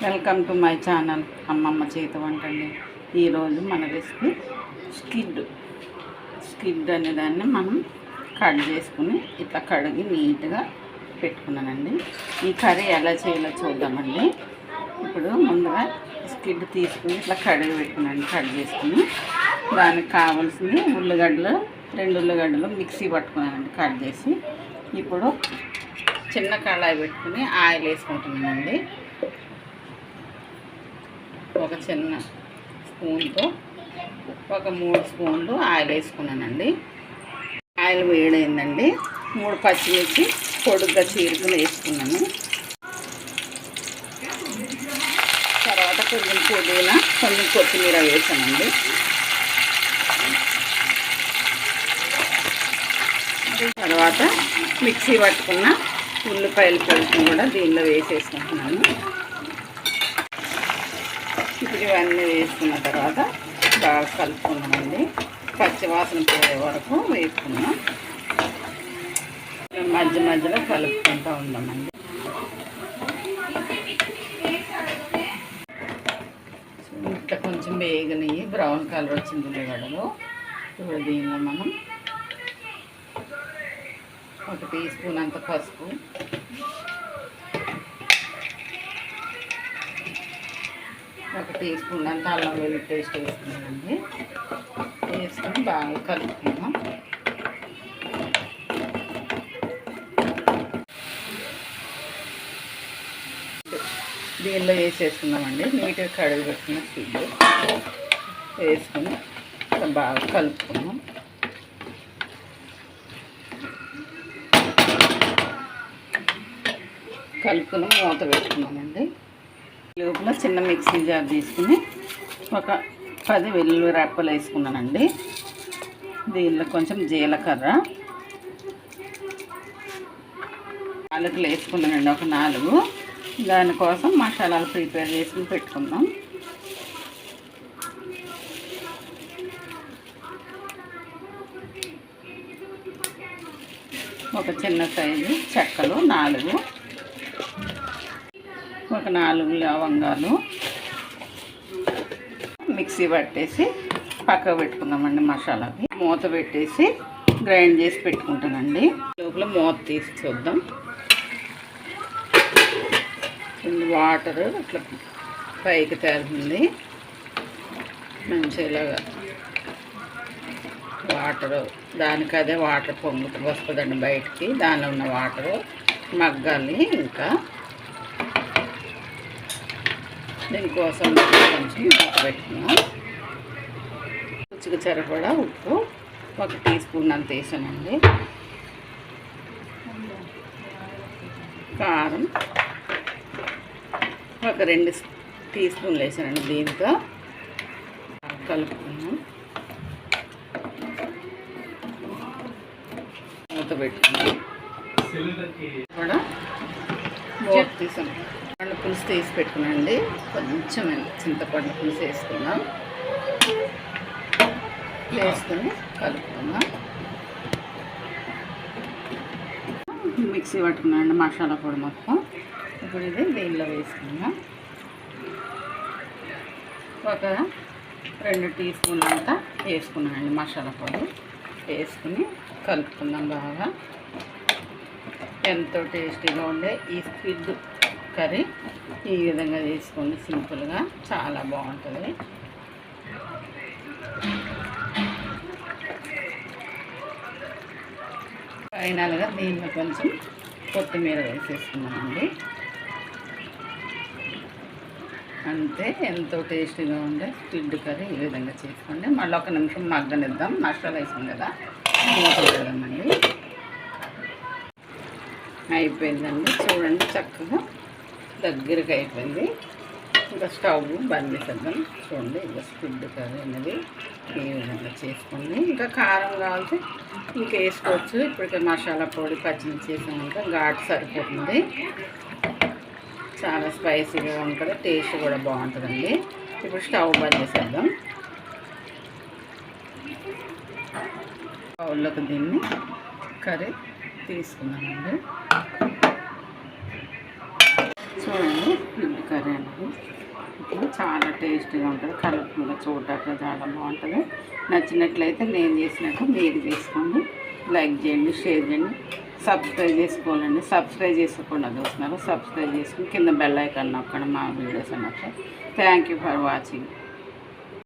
Welcome to my channel అమ్మమ్మ చేతి వంట అండి. ఈరోజు మన రెసిపీ స్కిడ్. స్కిడ్ అనే దాన్ని మనం కట్ చేసుకుని ఇట్లా కడిగి నీట్గా పెట్టుకున్నానండి. ఈ కర్రీ ఎలా చేయాలో చూద్దామండి. ఇప్పుడు ముందుగా స్కిడ్ తీసుకుని ఇట్లా కడిగి పెట్టుకున్నాను కట్ చేసుకుని. దానికి కావాల్సింది ఉల్లిగడ్డలు రెండు ఉల్లిగడ్డలు మిక్సీ పట్టుకున్నానండి కట్ చేసి. ఇప్పుడు చిన్న కళాయి పెట్టుకుని ఆయిల్ వేసుకుంటున్నానండి. చిన్న స్పూన్తో ఒక మూడు స్పూన్లు ఆయిల్ వేసుకున్నానండి. ఆయిల్ వేడైందండి. మూడు పచ్చిమిర్చి పొడుగ్గా చీరుకుని వేసుకున్నాను. తర్వాత కొంచెం పుదీనా కొంచెం కొత్తిమీర వేసానండి. తర్వాత మిక్సీ పట్టుకున్న ఉల్లిపాయలు పొడిని కూడా దీనిలో వేసేసుకుంటున్నాను. ఇవన్నీ వేసుకున్న తర్వాత బాగా కలుపుకున్నామండి పచ్చివాసన పోయే వరకు వేసుకున్నాం మధ్య మధ్యలో కలుపుకుంటూ ఉన్నామండి ఇట్లా కొంచెం వేగనయ్యి బ్రౌన్ కలర్ వచ్చింది ఉల్లిగడ్డలో. ఇప్పుడు దీనిలో మనం ఒక టీ స్పూన్ అంత పసుపు. ఒక టీ స్పూన్ అంత అల్లం వెల్లుల్లి పేస్ట్ వేసుకున్నామండి వేసుకొని బాగా కలుపుకున్నాం దీనిలో వేసేసుకున్నామండి నీట్గా కడుగు పెట్టిన ఫుడ్ వేసుకొని బాగా కలుపుకున్నాం కలుపుకుని మూత పెట్టుకున్నామండి లోపల చిన్న మిక్సీ జార్ తీసుకుని ఒక పది వెల్లుల్లి రెప్పలు వేసుకున్నానండి. దీనిలో కొంచెం జీలకర్ర. నాలుగులు వేసుకున్నానండి ఒక నాలుగు. దానికోసం మసాలాలు ప్రిపేర్ చేసుకుని పెట్టుకుందాం. ఒక చిన్న సైజు చెక్కలు నాలుగు. ఒక నాలుగు లవంగాలు మిక్సీ పట్టేసి పక్కకు పెట్టుకుందామండి మసాలాకి మూత పెట్టేసి గ్రైండ్ చేసి పెట్టుకుంటానండి. లోపల మూత తీసి చూద్దాం. వాటర్ ఇట్లా పైకి తేలుతుంది. మంచిగా ఇలాగా వాటర్ దానికి అదే వాటర్ పొంగు వస్తుందండి బయటికి. దానిలో ఉన్న వాటరు మగ్గాలి ఇంకా. దీనికోసం కొంచెం రుచికి సరిపడా ఉప్పు ఒక టీ స్పూన్ అంత వేసానండి. కారం ఒక రెండు టీ స్పూన్లు వేసానండి దీంతో. కలుపుకున్నాం మూత పెట్టుకున్నాం కూడా మూత పండు పులుసు తీసి పెట్టుకున్నాండి కొంచెం చింతపండు పులుసు వేసుకున్నాం వేసుకుని కలుపుకున్నాం మిక్సీ పట్టుకున్నాండి మసాలా పొడి మొత్తం. ఇప్పుడు ఇది దీనిలో వేసుకున్నాం ఒక రెండు టీ స్పూన్లు అంతా వేసుకున్నానండి మసాలా పొడి. వేసుకుని కలుపుకుందాం బాగా. ఎంతో టేస్టీగా ఉండే ఈ స్క్విడ్ కర్రీ ఈ విధంగా చేసుకోండి సింపుల్గా. చాలా బాగుంటుంది. ఫైనల్గా దీనిలో కొంచెం కొత్తిమీర వేసేసుకున్నామండి అంతే ఎంతో టేస్టీగా ఉండే స్క్విడ్ కర్రీ ఈ విధంగా చేసుకోండి. మళ్ళీ ఒక నిమిషం మగ్గనిద్దాం. మసాలా వేసాం కదా మూత పెడదామండి. అయిపోయిందండి. చూడండి చక్కగా దగ్గరగా అయిపోయింది. ఇంకా స్టవ్ బంద్ చేసేద్దాం. చూడండి ఇంకా స్పిడ్ కర్రీ అనేది ఈ విధంగా చేసుకోండి. ఇంకా కారం కావాలంటే ఇంకా వేసుకోవచ్చు. ఇప్పటికే మసాలా పొడి పచ్చిమిర్చి ఇంకా ఘాటు సరిపోతుంది. చాలా స్పైసీగా ఉంటుంది. టేస్ట్ కూడా బాగుంటుందండి. ఇప్పుడు స్టవ్ బంద్ చేసేద్దాం. బౌల్లోకి దీన్ని కర్రీ తీసుకున్నామండి చూడండి స్కిడ్ కర్రీ అనేది ఇప్పుడు చాలా టేస్టీగా ఉంటుంది. కలుపుకుండా చూడటానికి చాలా బాగుంటుంది. నచ్చినట్లయితే నేను చేసినట్టు మీరు చేసుకోండి. లైక్ చేయండి షేర్ చేయండి. సబ్స్క్రైబ్ చేసుకోవాలండి. సబ్స్క్రైబ్ చేసుకోకుండా చూస్తున్నారు. సబ్స్క్రైబ్ చేసుకుని కింద బెల్ ఐకాన్ నొక్కండి మా వీడియోస్ అన్నట్టు థ్యాంక్ యూ ఫర్ వాచింగ్